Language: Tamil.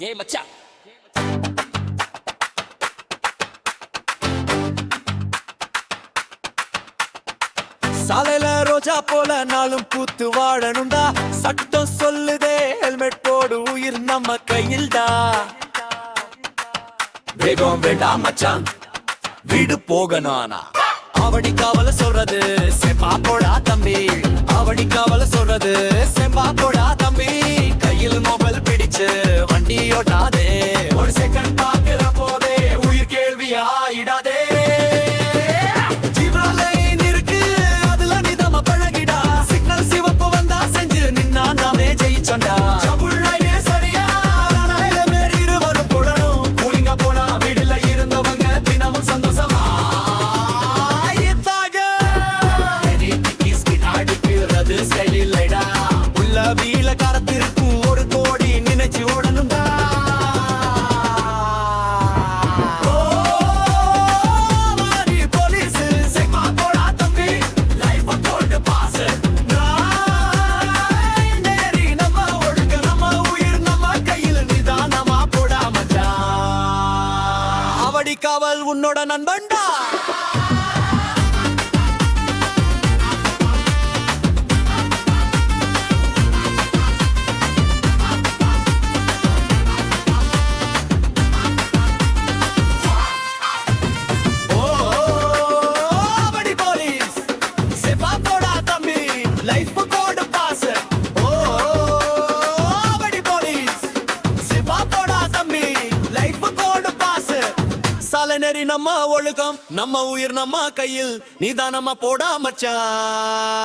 ஏ மச்சான் சாலையில ரோஜா போல நாளும் பூத்து வாழணும்டா. சட்டம் சொல்லுதே ஹெல்மெட் போடு உயிர் நம்ம கையில்டா. வேகம் வேண்டாம் மச்சான். வீடு ஆனா. அவடி காவல சொல்றது செம்பா போடா தம்பி. அவடி காவல சொல்றது செம்பா போடா வீல கையில் ஒரு கோடி நினைச்சு ஓடணும் காவல் உன்னோட நண்பன்டா. சாலை நெறி நம்ம ஒழுக்கம். நம்ம உயிர் நம்ம கையில். நிதானமா போடா மச்சான்.